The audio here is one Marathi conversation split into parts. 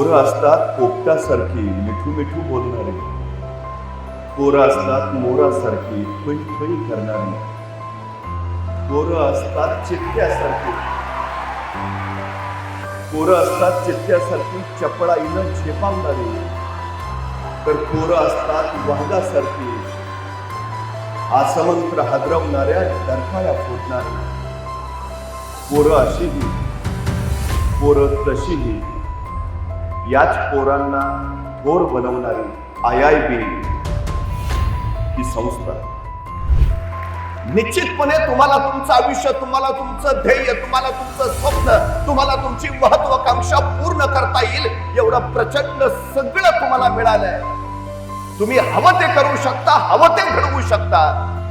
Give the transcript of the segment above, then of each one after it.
पोरं असतात पोपटासारखी मिठू मिठू बोलणारी. पोरं असतात मोरासारखी थुई थुई करणारी. पोरं असतात चित्त्यासारखी पोरं असतात चित्त्यासारखी चपळाईनं झेपावणारी. तर पोरं असतात वाघासारखी आसमंत्र हादरवणाऱ्या डरकाळ्या फोडणाऱ्या पोरं अशीही पोरं तशीही. याच पोरांना गोर बनवणारी आय आय बी ही संस्था. निश्चितपणे तुम्हाला तुमचं आयुष्य तुम्हाला तुमचं ध्येय तुम्हाला तुमचं स्वप्न तुम्हाला तुमची महत्वाकांक्षा पूर्ण करता येईल एवढं प्रचंड सगळं तुम्हाला मिळालंय. तुम्ही हवं ते करू शकता हवं ते घडवू शकता.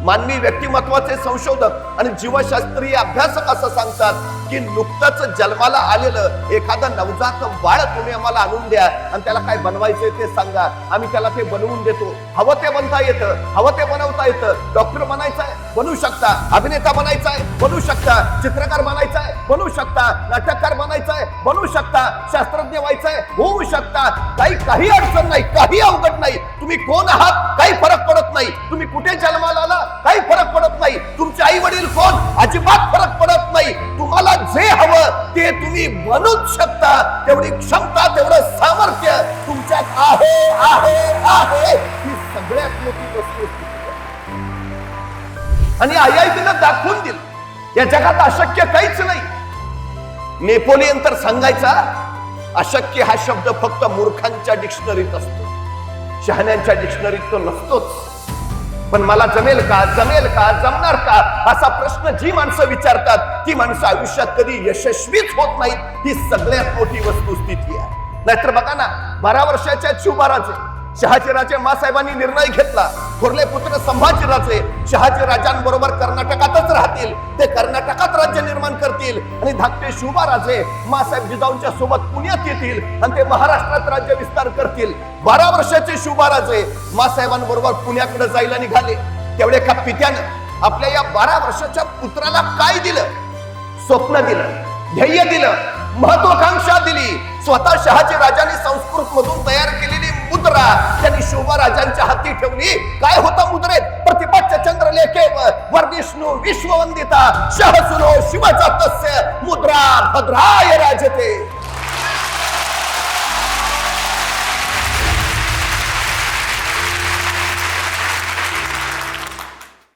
मानवी व्यक्तिमत्वाचे संशोधक आणि जीवशास्त्रीय अभ्यासक असं सांगतात की नुकतंच जन्माला आलेलं एखादं नवजात बाळ तुम्ही आम्हाला आणून द्या आणि त्याला काय बनवायचंय ते सांगा. आम्ही त्याला ते बनवून देतो. हवं ते बनता येतं हवं ते बनवता येतं. डॉक्टर बनायचंय बनवू शकता. अभिनेता बनायचाय बनवू शकता. चित्रकार बनायचाय बनवू शकता. नाटककार बनायचंय बनवू शकता. शास्त्रज्ञ व्हायचंय होऊ शकता. काही काही अडचण नाही काही अवघड नाही. तुम्ही कोण आहात? काही फरक पडत नाही. तुम्ही कुठे जन्माला आला? काही फरक पडत नाही. तुमचे आई वडील कोण? अजिबात फरक पडत नाही. तुम्हाला जे हवं ते तुम्ही बनूच शकता. तेवढी क्षमता तेवढं सामर्थ्य तुमच्यात आहे आहे आहे. ही सगळ्यात मोठी वस्तू आणि आय आय टीनं दाखवून दिलं. या जगात अशक्य काहीच नाही. नेपोलियन तर सांगायचा अशक्य हा शब्द फक्त मूर्खांच्या डिक्शनरीत असतो. शहाण्यांच्या डिक्शनरीत तो नसतोच. पण मला जमेल का? जमेल का? जमणार का? असा प्रश्न जी माणसं विचारतात ती माणसं आयुष्यात कधी यशस्वीच होत नाहीत. ही सगळ्यात मोठी वस्तुस्थिती आहे. नाहीतर बघा ना बारा वर्षाच्या शिवबाराचे शहाजीराजे मासाहेबांनी निर्णय घेतला. थोरले पुत्र संभाजीराजे शहाजी राजांबरोबर कर्नाटकातच राहतील. ते कर्नाटकात राज्य निर्माण करतील. आणि धाकटे शिवबाराजे मासाहेब जिजाऊंच्या सोबत पुण्यात येतील आणि ते महाराष्ट्रात राज्य विस्तार करतील. बारा वर्षाचे शिवबाराजे मासाहेबांबरोबर पुण्याकडे जायला निघाले. तेवढे का पित्यानं आपल्या या बारा वर्षाच्या पुत्राला काय दिलं? स्वप्न दिलं ध्येय दिलं महत्वाकांक्षा दिली. स्वतः शहाजी राजांनी संस्कृत मधून तयार केली त्यांनी राजांच्या हाती ठेवली. काय होता मुद्रेत? प्रतिपक्ष चंद्रलेखे वर्धिष्णू विश्ववंदिता शहसुनो शिवचा तस्य मुद्रा भद्राय राजते